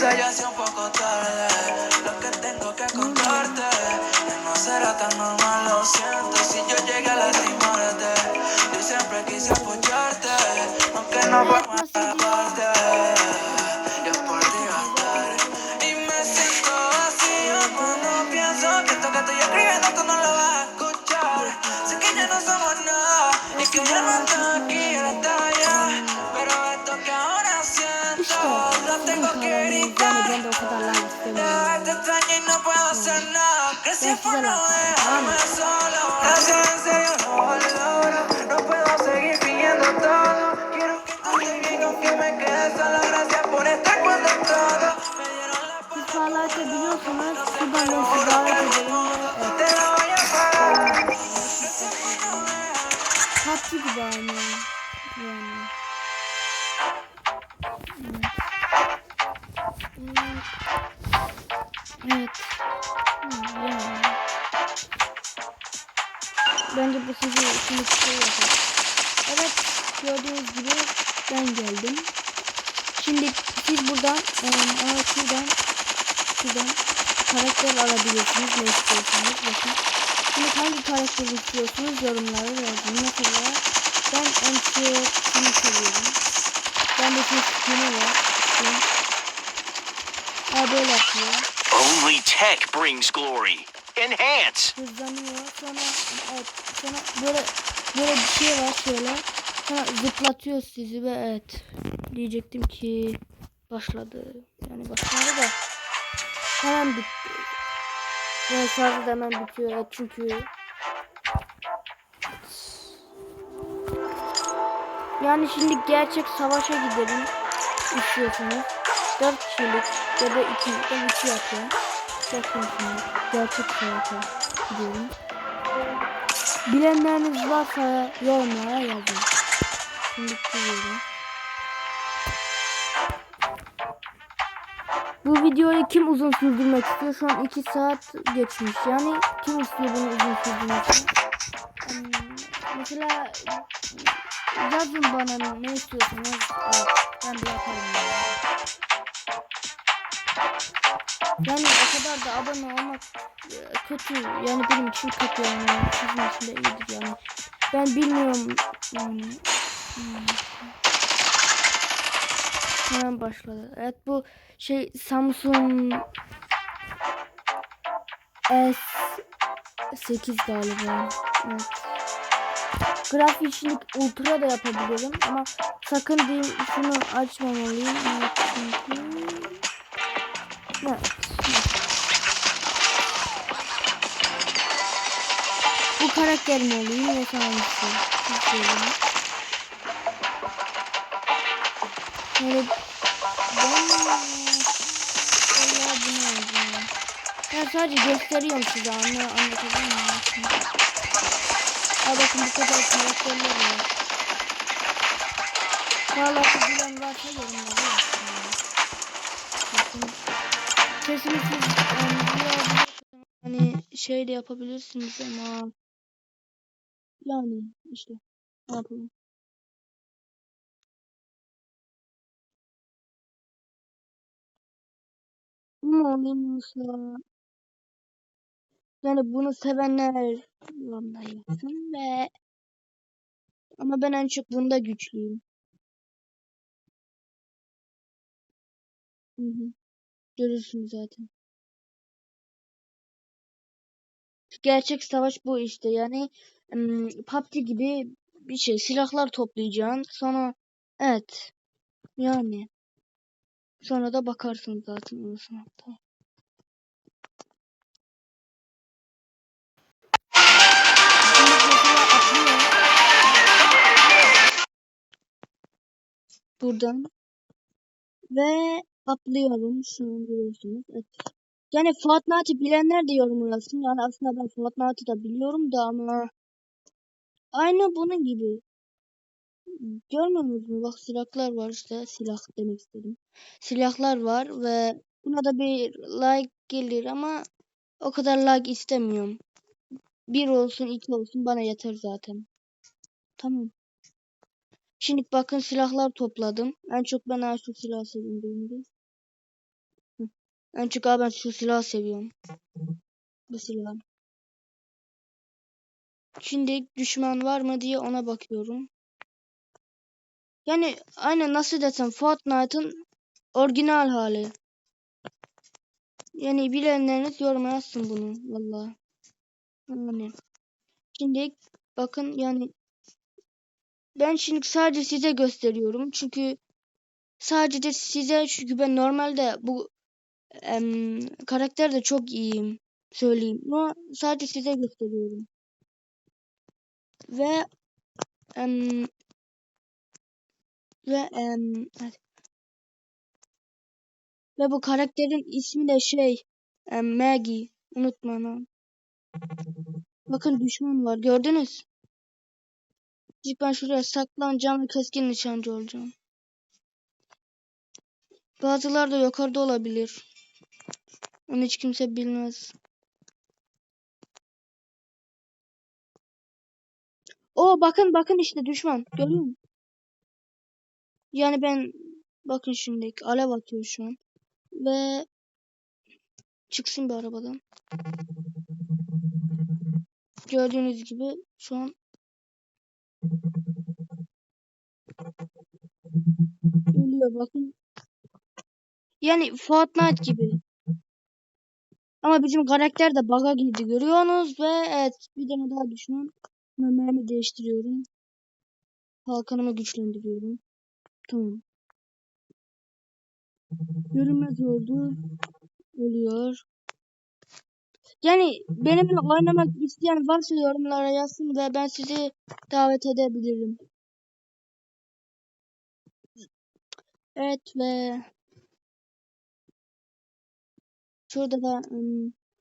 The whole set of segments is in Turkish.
Quizá ya sea un poco tarde. Lo que tengo que contarte no será tan normal. Lo siento si yo llegué a lastimarte. Yo siempre quise apoyarte, aunque no fue más parte. Yo por ti. Y me siento vacío cuando pienso que esto que estoy escribiendo tú no lo vas a escuchar. Sé que ya no somos nada y que ya no tengo que gritar. Yani ben de o kadar like istemiyorum. Te extraño y no puedo hacer nada. Gracias por no dejarme solo. Gracias en serio no. No puedo seguir fingiendo todo. Quiero que tú estés bien aunque me quede solo. Gracias por estar cuando todo Parlak'ı biliyorsunuz. Davet ederim. Evet. Te la voy a pagar. PUBG gibi aynı. Yani. Evet. Hmm. Yani. Bence bu sizi şimdi şey. Evet. Gördüğünüz gibi ben geldim. Şimdi siz buradan e, aa, şuradan şuradan karakter alabilirsiniz ne istiyorsanız bakın. Şimdi hangi karakteri istiyorsunuz yorumlara yazın. Mesela ben en çok şunu seviyorum. Ben de şu skin'i var. Skin. Böyle yapıyor. Only tech brings glory. Enhance. Hızlanıyor. Sonra evet. Sonra böyle böyle bir şey var şöyle. Sonra zıplatıyor sizi ve evet. Diyecektim ki başladı. Yani başladı da hemen bitti. Yani şarjı da hemen bitiyor. Evet, çünkü Yani şimdi gerçek savaşa gidelim istiyorsanız 4 kişilik ya da 2 ben 2 yapıyorum. Bakın şimdi gerçek savaşa gidiyorum. Bilenleriniz varsa yorumlara yazın. Şimdi gidiyorum. Bu videoyu kim uzun sürdürmek istiyor? Şu an 2 saat geçmiş. Yani kim istiyor bunu uzun sürdürmesini? Hmm, mesela yazın bana ne istiyorsanız ben de yaparım yani. Yani o kadar da abone olmak e, kötü yani benim için kötü yani sizin için de iyidir yani. Ben bilmiyorum yani. Hmm. Hemen başladı. Evet bu şey Samsung S8 galiba. Evet. Grafikçilik ultra da yapabilirim ama sakın diyeyim şunu açmamalıyım. Evet. Evet. Karakterim olayım ve? Seçiyorum. Böyle ben sadece gösteriyorum size anla anlatacağım mı? Aa bakın bu kadar karakterler var. Valla bilen varsa yorumlara yazsın. Bakın. Sesini siz yani, hani şey de yapabilirsiniz ama yani işte ne yapalım. Alayım mesela. Yani bunu sevenler yorumlara yazsın ve ama ben en çok bunda güçlüyüm. Hı hı. Görürsünüz zaten. Gerçek savaş bu işte. Yani PUBG gibi bir şey. Silahlar toplayacaksın. Sonra evet. Yani. Sonra da bakarsın zaten orasına atlıyor. Buradan. Ve atlıyorum. Şunu görüyorsunuz. Evet. Yani Fortnite'ı bilenler de yorum yazsın. Yani aslında ben Fortnite'ı da biliyorum da ama aynı bunun gibi. Görmüyor musunuz? Bak silahlar var işte. Silah demek istedim. Silahlar var ve buna da bir like gelir ama o kadar like istemiyorum. Bir olsun iki olsun bana yeter zaten. Tamam. Şimdi bakın silahlar topladım. En çok ben şu silah sevdiğim En çok abi ben şu silahı seviyorum. Bu silah. Şimdi düşman var mı diye ona bakıyorum. Yani aynen nasıl desem Fortnite'ın orijinal hali. Yani bilenleriniz yoruma bunu valla. Yani. Şimdi bakın yani ben şimdi sadece size gösteriyorum. Çünkü sadece size çünkü ben normalde bu em, karakterde çok iyiyim. Söyleyeyim. Ama sadece size gösteriyorum. Ve em, ve em, ve bu karakterin ismi de şey em, Maggie. Unutma lan. Bakın düşman var. Gördünüz. Şimdi ben şuraya saklanacağım ve keskin nişancı olacağım. Bazıları da yukarıda olabilir. Onu hiç kimse bilmez. O bakın bakın işte düşman. Görüyor musun? Yani ben bakın şimdi alev atıyor şu an. Ve çıksın bir arabadan. Gördüğünüz gibi şu an ölüyor bakın. Yani Fortnite gibi. Ama bizim karakter de bug'a girdi görüyorsunuz ve evet bir tane daha düşman. Mermi değiştiriyorum. Kalkanımı güçlendiriyorum. Tamam. Görünmez oldu. Oluyor. Yani benimle oynamak isteyen varsa yorumlara yazsın ve ben sizi davet edebilirim. Evet ve şurada da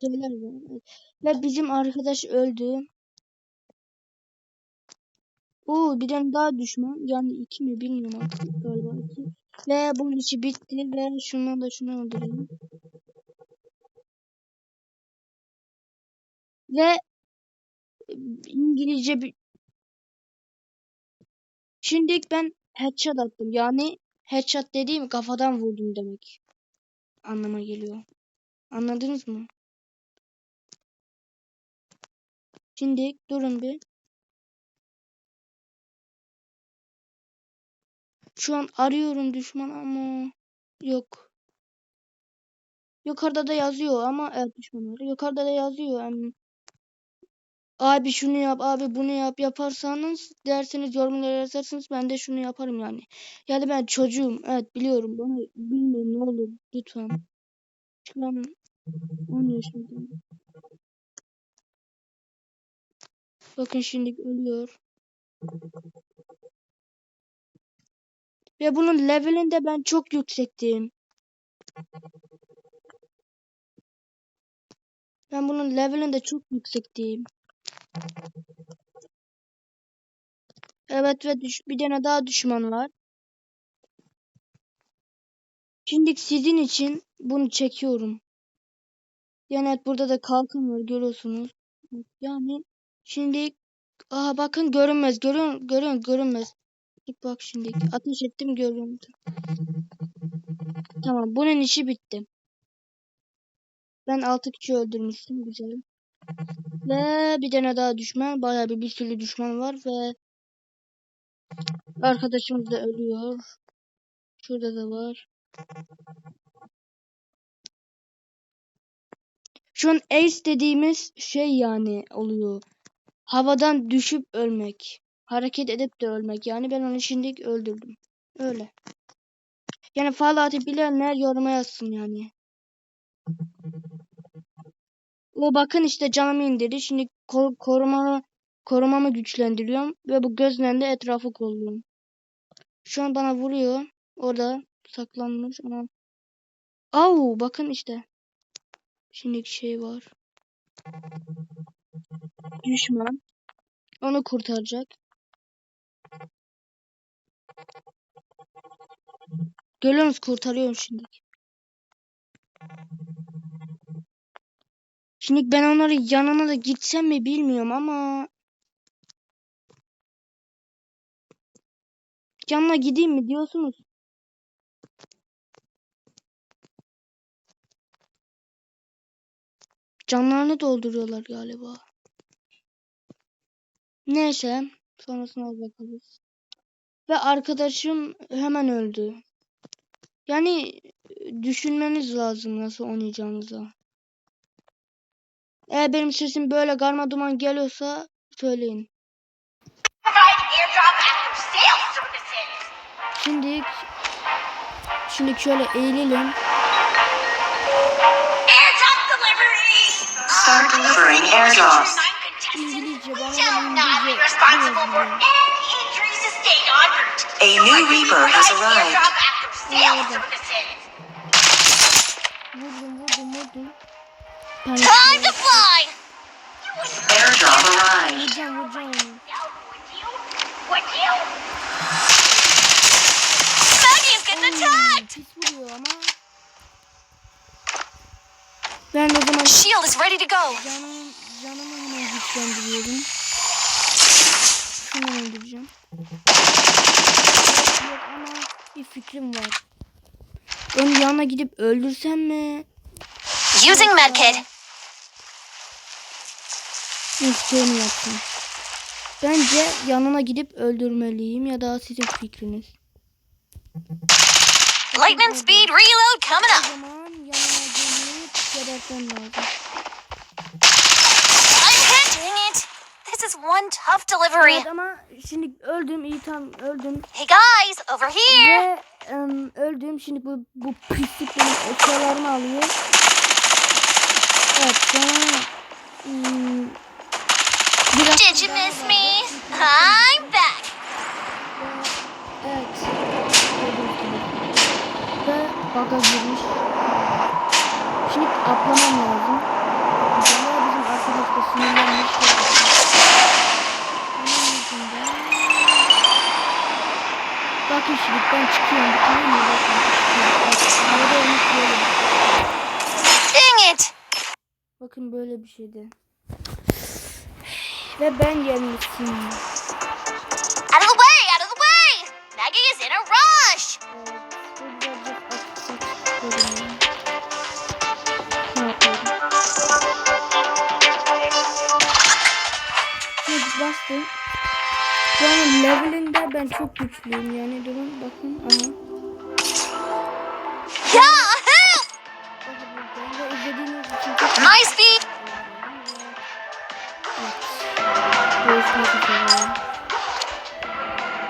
şeyler var. Ve bizim arkadaş öldü. Oo bir tane daha düşman. Yani iki mi bilmiyorum artık galiba iki. Ve bunun işi bitti ve şunu da şunu öldürelim. Ve İngilizce bir Şimdi ben headshot attım. Yani headshot dediğim kafadan vurdum demek. Anlama geliyor. Anladınız mı? Şimdi durun bir. Şu an arıyorum düşman ama yok. Yukarıda da yazıyor ama evet düşman var. Yukarıda da yazıyor. Yani, abi şunu yap, abi bunu yap yaparsanız derseniz yorumlara yazarsınız ben de şunu yaparım yani. Yani ben çocuğum. Evet biliyorum. Bana bilmeyin ne olur lütfen. Şu an 10 yaşındayım. Bakın şimdi ölüyor. Ve bunun levelinde ben çok yüksektim. Ben bunun levelinde çok yüksektim. Evet ve düş bir tane daha düşman var. Şimdi sizin için bunu çekiyorum. Yani evet, burada da kalkan var görüyorsunuz. Yani şimdi aha bakın görünmez görüyor görüyor görünmez. Bak şimdi ateş ettim görüyorum. Tamam bunun işi bitti. Ben 6 kişi öldürmüştüm güzel. Ve bir tane daha düşman. Bayağı bir bir sürü düşman var ve arkadaşımız da ölüyor. Şurada da var. Şu an ace dediğimiz şey yani oluyor. Havadan düşüp ölmek. Hareket edip de ölmek. Yani ben onu şimdi öldürdüm. Öyle. Yani Fallout'u bilenler yoruma yazsın yani. O bakın işte canımı indirdi. Şimdi kor korumamı, korumamı güçlendiriyorum. Ve bu gözle de etrafı kolluyorum. Şu an bana vuruyor. Orada saklanmış ama. Au bakın işte. Şimdi şey var. Düşman. Onu kurtaracak. Görüyor musunuz? Kurtarıyorum şimdi. Şimdi ben onların yanına da gitsem mi bilmiyorum ama yanına gideyim mi diyorsunuz? Canlarını dolduruyorlar galiba. Neyse. Sonrasına bakarız. Ve arkadaşım hemen öldü. Yani düşünmeniz lazım nasıl oynayacağınıza. Eğer benim sesim böyle garma duman geliyorsa söyleyin. Şimdi şimdi şöyle eğilelim. Start delivering airdrops. İngilizce bana İngilizce responsible for yazıyor. any injuries sustained en route. A new Reaper has arrived. Vurdum vurdum vurdum. Time to fly. Airdrop arrived. Vuracağım vuracağım onu. Would you? Would you? Maggie's getting attacked. Pis vuruyor ama. Ben o zaman Shield is ready to go. canım, canımı hemen güçlendiriyorum. Şunu öldüreceğim. Yok ama bir fikrim var. Onun yanına gidip öldürsem mi? Using medkit. İsteğimi yapsam. Bence yanına gidip öldürmeliyim ya da sizin fikriniz. Lightning speed reload coming O up. zaman yanına gelip gebertmem lazım. I'm hit. Dang it. This is one tough delivery. Evet ama şimdi öldüm iyi tam öldüm. Hey guys, over here. Ve em, öldüm. Şimdi bu, bu pislik benim eşyalarımı alıyor. Evet sonra hmm, biraz Did you miss me? I'm back. Evet. Ve baga girmiş. Şimdi atlamam lazım. Atlamaya bizim arkadaş da sinirlenmiş. Onun yüzünden. Şimdi ben çıkıyorum. Tamam mı? Dang it. Bakın böyle bir şeydi. Ve ben gelmişim. Out of the way, out of the way. Maggie is in a rush. Bastım. Yani ben çok güçlüyüm yani durun bakın ama. Help. Çok Nice speed. Evet. Görüşmek üzere.